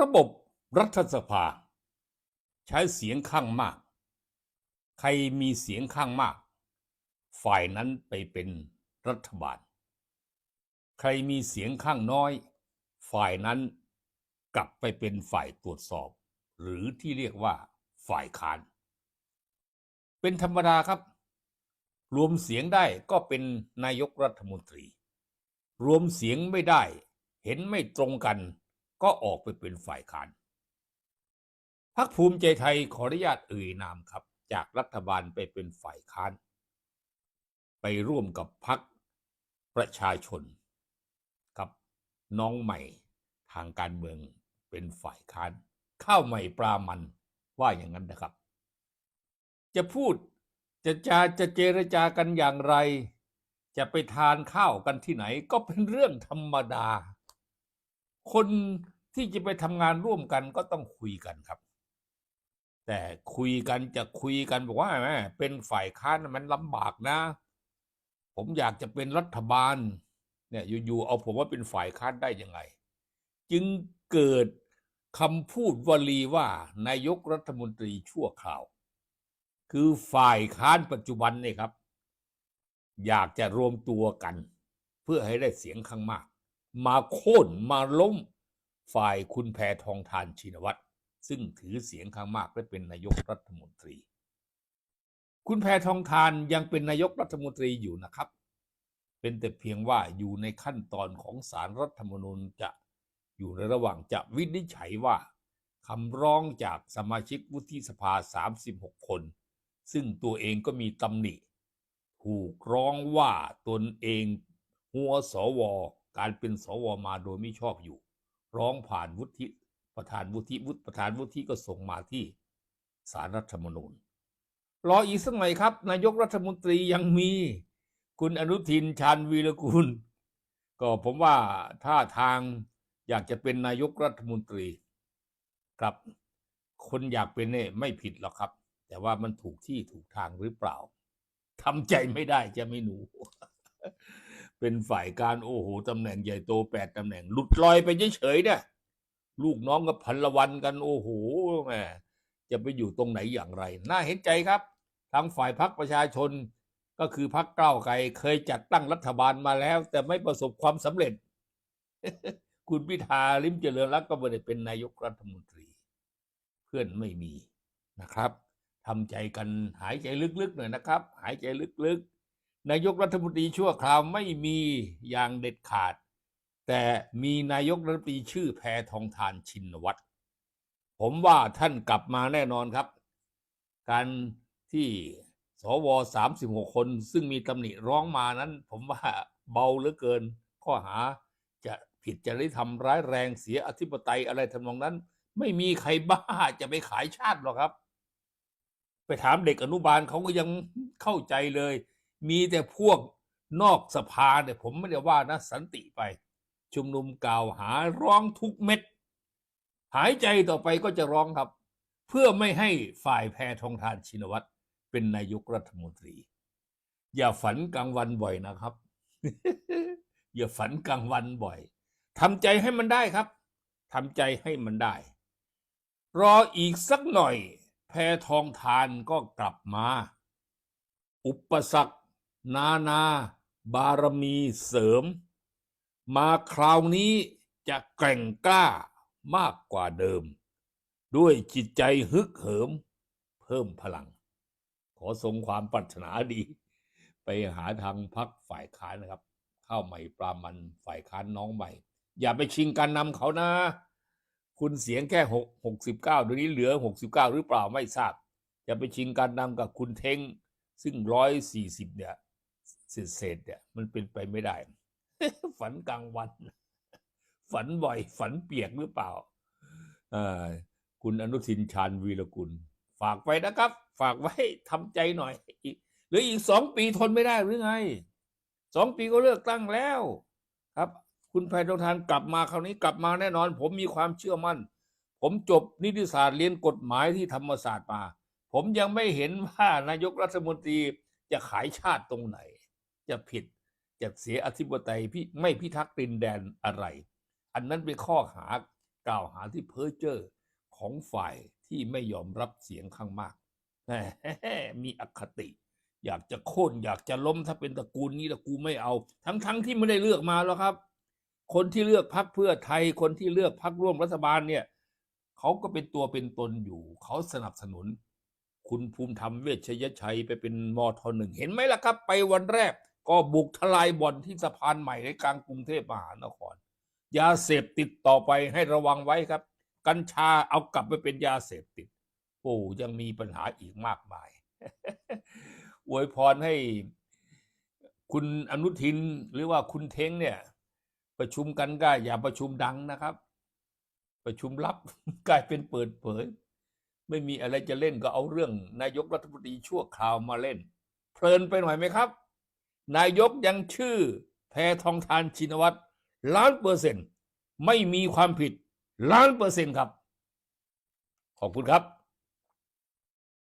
ระบบรัฐสภา ใช้เสียงข้างมาก ใครมีเสียงข้างมาก ฝ่ายนั้นไปเป็นรัฐบาล ใครมีเสียงข้างน้อย ฝ่ายนั้นกลับไปเป็นฝ่ายตรวจสอบ หรือที่เรียกว่าฝ่ายค้าน เป็นธรรมดาครับ รวมเสียงได้ก็เป็นนายกรัฐมนตรี รวมเสียงไม่ได้ เห็นไม่ตรงกัน ก็ออกไปเป็นฝ่ายค้านพักภูมิใจไทยขออนุญาตเอ่ยนามครับ จากรัฐบาลไปเป็นฝ่ายค้าน ไปร่วมกับพักประชาชนกับน้องใหม่ทางการเมืองเป็นฝ่ายค้าน ข้าวใหม่ปลามันว่าอย่างนั้นนะครับ จะพูดจะจาจะเจรจากันอย่างไร จะไปทานข้าวกันที่ไหนก็เป็นเรื่องธรรมดา คนที่จะไปทำงานร่วมกันก็ต้องคุยกันครับ แต่คุยกันจะคุยกันบอกว่าแม่เป็นฝ่ายค้านมันลำบากนะ ผมอยากจะเป็นรัฐบาล เนี่ยอยู่ๆเอาผมว่าเป็นฝ่ายค้านได้ยังไง จึงเกิดคำพูดวลีว่านายกรัฐมนตรีชั่วคราว คือฝ่ายค้านปัจจุบันเนี่ยครับ อยากจะรวมตัวกัน เพื่อให้ได้เสียงข้างมาก มาโค่นมาล้มฝ่ายคุณแพทองทานชินวัตรซึ่งถือเสียงข้างมากและเป็นนายกรัฐมนตรี คุณแพทองทานยังเป็นนายกรัฐมนตรีอยู่นะครับ เป็นแต่เพียงว่าอยู่ในขั้นตอนของสารรัฐธรรมนูญจะอยู่ในระหว่างจะวินิจฉัยว่าคำร้องจากสมาชิกวุฒิสภา 36 คน ซึ่งตัวเองก็มีตำหนิ ถูกร้องว่าตนเองหัวสว การเป็นสวมาโดยไม่ชอบอยู่ ร้องผ่านวุฒิประธานวุฒิวุฒิประธานวุฒิก็ส่งมาที่สารรัฐธรรมนูญ รออีกสักหน่อยครับ นายกรัฐมนตรียังมี คุณอนุทินชาญวีรกุลก็ผมว่าถ้าทางอยากจะเป็นนายกรัฐมนตรีครับ คนอยากเป็นเนี่ยไม่ผิดหรอกครับ แต่ว่ามันถูกที่ถูกทางหรือเปล่าทำใจไม่ได้จะไม่หนู เป็นฝ่ายการโอ้โหตำแหน่งใหญ่โตแปดตำแหน่ง หลุดลอยไปเฉยๆเนี่ย ลูกน้องกับพันละวันกันโอ้โหแหมจะไปอยู่ตรงไหนอย่างไร น่าเห็นใจครับ ทางฝ่ายพักประชาชนก็คือพักเก้าไกลเคยจัดตั้งรัฐบาลมาแล้ว แต่ไม่ประสบความสำเร็จ คุณพิธาลิมเจริญรัตน์ก็ไม่ได้เป็นนายกรัฐมนตรี เพื่อนไม่มีนะครับทำใจกันหายใจลึกๆหน่อยนะครับ หายใจลึกๆ นายกรัฐมนตรีชั่วคราวไม่มีอย่างเด็ดขาด แต่มีนายกรัฐมนตรีชื่อแพทองทานชินวัตรผมว่าท่านกลับมาแน่นอนครับ การที่สวสามสิบหกคนซึ่งมีตำหนิร้องมานั้น ผมว่าเบาเหลือเกิน ข้อหาจะผิดจริยธรรมร้ายแรงเสียอธิปไตยอะไรทำนองนั้น ไม่มีใครบ้าจะไปขายชาติหรอกครับ ไปถามเด็กอนุบาลเขาก็ยังเข้าใจเลย มีแต่พวกนอกสภาเนี่ยผมไม่ได้ว่านะสันติไป ชุมนุมกล่าวหาร้องทุกเม็ด หายใจต่อไปก็จะร้องครับ เพื่อไม่ให้ฝ่ายแพทองทานชินวัตรเป็นนายกรัฐมนตรี อย่าฝันกลางวันบ่อยนะครับ อย่าฝันกลางวันบ่อยทำใจให้มันได้ครับทำใจให้มันได้ รออีกสักหน่อย แพทองทานก็กลับมา อุปสรรค นานาบารมีเสริม มาคราวนี้จะแกร่งกล้ามากกว่าเดิม ด้วยจิตใจฮึกเหิม เพิ่มพลัง ขอทรงความปรารถนาดี ไปหาทางพักฝ่ายค้านนะครับ เข้าใหม่ปลามันฝ่ายค้านน้องใหม่ อย่าไปชิงการนำเขานะ คุณเสียงแค่หกหกสิบเก้าเดี๋ยวนี้เหลือหกสิบเก้าหรือเปล่าไม่ทราบอย่าไปชิงการนำกับคุณเทงซึ่งร้อยสี่สิบเนี่ย เศษเนี่ยมันเป็นไปไม่ได้ ฝันกลางวัน ฝันบ่อย ฝันเปียกหรือเปล่าอ่อคุณอนุทินชาญวีรกุล ฝากไว้นะครับ ฝากไว้ทำใจหน่อยอีกเหรืออีกสองปีทนไม่ได้หรือไงสองปีก็เลือกตั้งแล้ว ครับ คุณแพทองทานกลับมาคราวนี้กลับมาแน่นอน ผมมีความเชื่อมั่น ผมจบนิติศาสตร์เรียนกฎหมายที่ธรรมศาสตร์มา ผมยังไม่เห็นว่านายกรัฐมนตรีจะขายชาติตรงไหน จะผิดจะเสียอธิปไตยพี่ไม่พิทักษ์ดินแดนอะไร อันนั้นเป็นข้อหากล่าวหาที่เพ้อเจ้อของฝ่ายที่ไม่ยอมรับเสียงข้างมากมมีอคติ อยากจะโค่นอยากจะล้มถ้าเป็นตระกูลนี้ตระกูลไม่เอา ทั้งๆทที่ไม่ได้เลือกมาแล้วครับ คนที่เลือกพักเพื่อไทยคนที่เลือกพักร่วมรัฐบาลเนี่ยเขาก็เป็นตัวเป็นตนอยู่ เขาสนับสนุน คุณภูมิธรรมเวชยชัยไปเป็นมทหนึ่งเห็นไหมล่ะครับ ไปวันแรก ก็บุกทลายบ่อนที่สะพานใหม่ในกลางกรุงเทพมหานคร ยาเสพติดต่อไปให้ระวังไว้ครับ กัญชาเอากลับไปเป็นยาเสพติด โอ้ยังมีปัญหาอีกมากมายอวยพรให้คุณอนุทินหรือว่าคุณเท้งเนี่ย ประชุมกันก็อย่าประชุมดังนะครับ ประชุมลับกลายเป็นเปิดเผย ไม่มีอะไรจะเล่นก็เอาเรื่องนายกรัฐมนตรีชั่วคราวมาเล่น เพลินไปหน่อยไหมครับ นายกยังชื่อแพทองทานชินวัตรล้านเปอร์เซ็นต์ไม่มีความผิดล้านเปอร์เซ็นต์ครับ ขอบคุณครับ